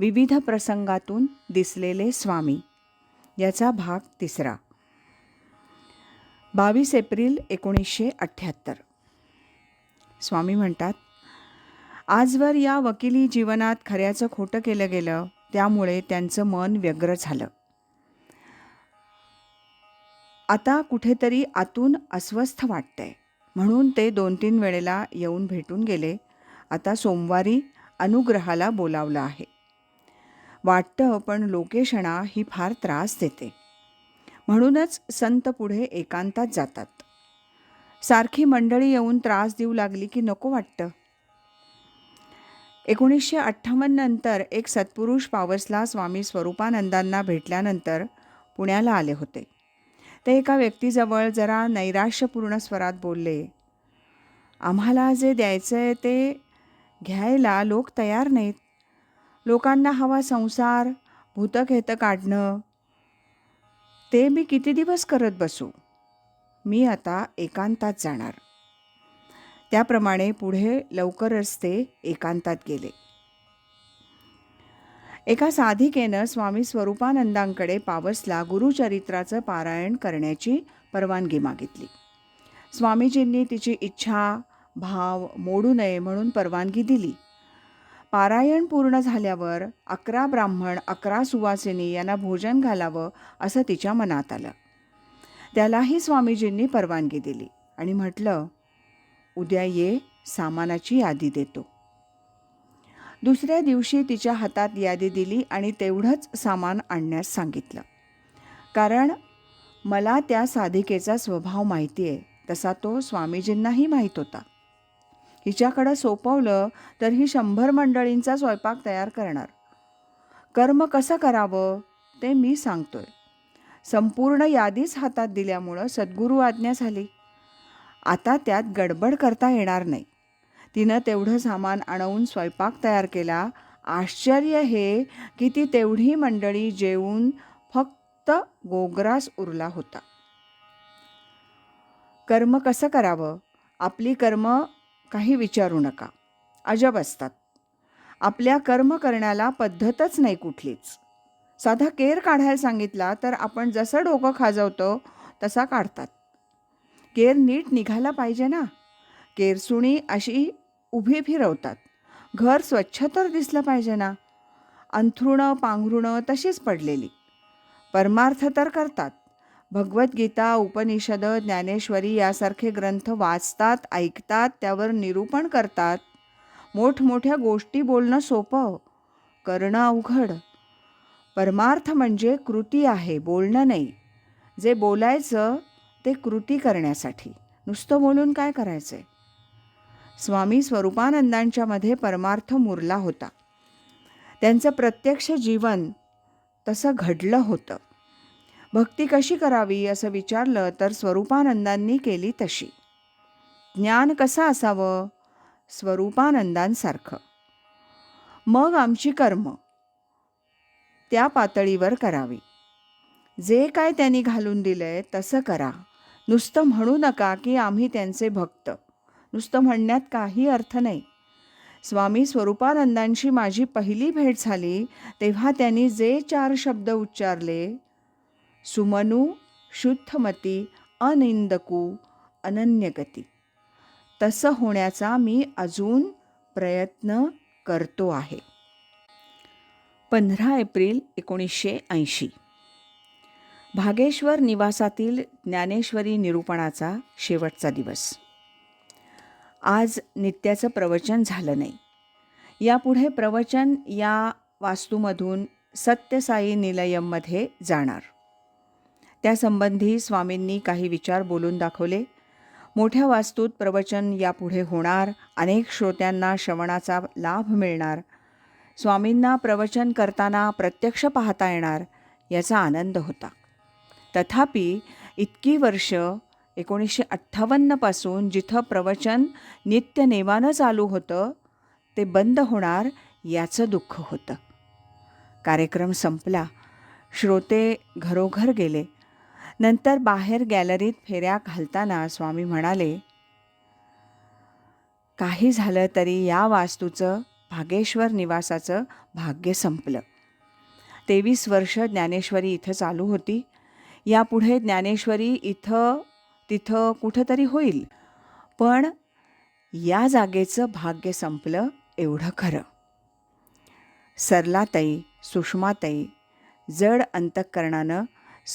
विविध प्रसंगातून दिसलेले स्वामी. याचा भाग तिसरा. बावीस एप्रिल एकोणीसशे अठ्ठ्याहत्तर. स्वामी म्हणतात आजवर या वकिली जीवनात खऱ्याचं खोटं केलं गेलं त्यामुळे त्यांचं मन व्यग्र झालं. आता कुठेतरी आतून अस्वस्थ वाटतंय. म्हणून ते दोन तीन वेळेला येऊन भेटून गेले. आता सोमवारी अनुग्रहाला बोलावलं आहे. वाटतं पण लोकेशणा ही फार त्रास देते. म्हणूनच संत पुढे एकांतात जातात. सारखी मंडळी येऊन त्रास देऊ लागली की नको वाटतं. एकोणीसशे अठ्ठावन्न नंतर एक सत्पुरुष पावसला स्वामी स्वरूपानंदांना भेटल्यानंतर पुण्याला आले होते. ते एका व्यक्तीजवळ जरा नैराश्यपूर्ण स्वरात बोलले आम्हाला जे द्यायचं आहे ते घ्यायला लोक तयार नाहीत. लोकांना हवा संसार भूतखेतं काढणं. ते मी किती दिवस करत बसू? मी आता एकांतात जाणार. त्याप्रमाणे पुढे लवकरच ते एकांतात गेले. एका साधिकेनं स्वामी स्वरूपानंदांकडे पावसला गुरुचरित्राचं पारायण करण्याची परवानगी मागितली. स्वामीजींनी तिची इच्छा भाव मोडू नये म्हणून परवानगी दिली. पारायण पूर्ण झाल्यावर अकरा ब्राह्मण अकरा सुवासिनी यांना भोजन घालावं असं तिच्या मनात आलं. त्यालाही स्वामीजींनी परवानगी दिली आणि म्हटलं उद्या ये सामानाची यादी देतो. दुसऱ्या दिवशी तिच्या हातात यादी दिली आणि तेवढंच सामान आणण्यास सांगितलं. कारण मला त्या साधिकेचा स्वभाव माहिती आहे तसा तो स्वामीजींनाही माहीत होता. हिच्याकडं सोपवलं तर ही शंभर मंडळींचा स्वयंपाक तयार करणार. कर्म कसं करावं ते मी सांगतोय. संपूर्ण यादीच हातात दिल्यामुळं सद्गुरू आज्ञा झाली. आता त्यात गडबड करता येणार नाही. तिनं तेवढं सामान आणवून स्वयंपाक तयार केला. आश्चर्य हे की ती तेवढी मंडळी जेवून फक्त गोग्रास उरला होता. कर्म कसं करावं? आपली कर्म काही विचारू नका. अजब असतात. आपल्या कर्म करण्याला पद्धतच नाही कुठलीच. साधा केर काढायला सांगितला तर आपण जसं डोकं खाजवतो तसा काढतात. केर नीट निघाला पाहिजे ना. केरसुणी अशी उभी फिरवतात. घर स्वच्छ तर दिसलं पाहिजे ना. अंथरुणं पांघरुणं तशीच पडलेली. परमार्थ तर करतात. भगवद्गीता उपनिषद ज्ञानेश्वरी यासारखे ग्रंथ वाचतात ऐकतात त्यावर निरूपण करतात. मोठमोठ्या गोष्टी बोलणं सोपं करणं अवघड. परमार्थ म्हणजे कृती आहे बोलणं नाही. जे बोलायचं ते कृती करण्यासाठी. नुसतं बोलून काय करायचं आहे स्वामी स्वरूपानंदांच्यामध्ये परमार्थ मुरला होता. त्यांचं प्रत्यक्ष जीवन तसं घडलं होतं. भक्ती कशी करावी असं विचारलं तर स्वरूपानंदांनी केली तशी. ज्ञान कसं असावं? स्वरूपानंदांसारखं. मग आमची कर्म. त्या पातळीवर करावी. जे काय त्यांनी घालून दिलंय तसं करा. नुसतं म्हणू नका की आम्ही त्यांचे भक्त. नुसतं म्हणण्यात काही अर्थ नाही. स्वामी स्वरूपानंदांशी माझी पहिली भेट झाली तेव्हा त्यांनी जे चार शब्द उच्चारले सुमनू शुद्धमती अनिंदकू अनन्यगती. तसं होण्याचा मी अजून प्रयत्न करतो आहे. पंधरा एप्रिल एकोणीसशे ऐंशी. भागेश्वर निवासातील ज्ञानेश्वरी निरूपणाचा शेवटचा दिवस. आज नित्याचं प्रवचन झालं नाही. यापुढे प्रवचन या वास्तूमधून सत्यसाई निलयममध्ये जाणार. त्यासंबंधी स्वामींनी काही विचार बोलून दाखवले. मोठ्या वास्तूत प्रवचन यापुढे होणार अनेक श्रोत्यांना श्रवणाचा लाभ मिळणार. स्वामींना प्रवचन करताना प्रत्यक्ष पाहता येणार याचा आनंद होता. तथापि इतकी वर्ष एकोणीसशे अठ्ठावन्नपासून जिथं प्रवचन नित्यनेमानं चालू होतं ते बंद होणार याचं दुःख होतं. कार्यक्रम संपला. श्रोते घरोघर गेले. नंतर बाहेर गॅलरीत फेऱ्या घालताना स्वामी म्हणाले काही झालं तरी या वास्तूचं भागेश्वर निवासाचं भाग्य संपलं. तेवीस वर्ष ज्ञानेश्वरी इथं चालू होती. यापुढे ज्ञानेश्वरी इथं तिथं कुठंतरी होईल. पण या जागेचं भाग्य संपलं एवढं खरं. सरलाताई सुषमाताई जड अंतःकरणानं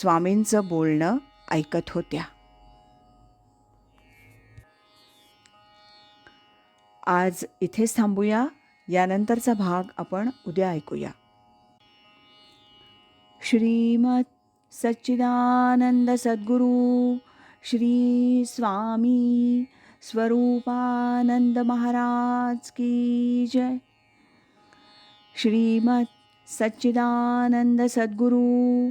स्वामींचं बोलणं ऐकत होत्या. आज इथेच थांबूया. यानंतरचा भाग आपण उद्या ऐकूया. श्रीमत सच्चिदानंद सद्गुरु श्री स्वामी स्वरूपानंद महाराज की जय. श्रीमत सच्चिदानंद सद्गुरु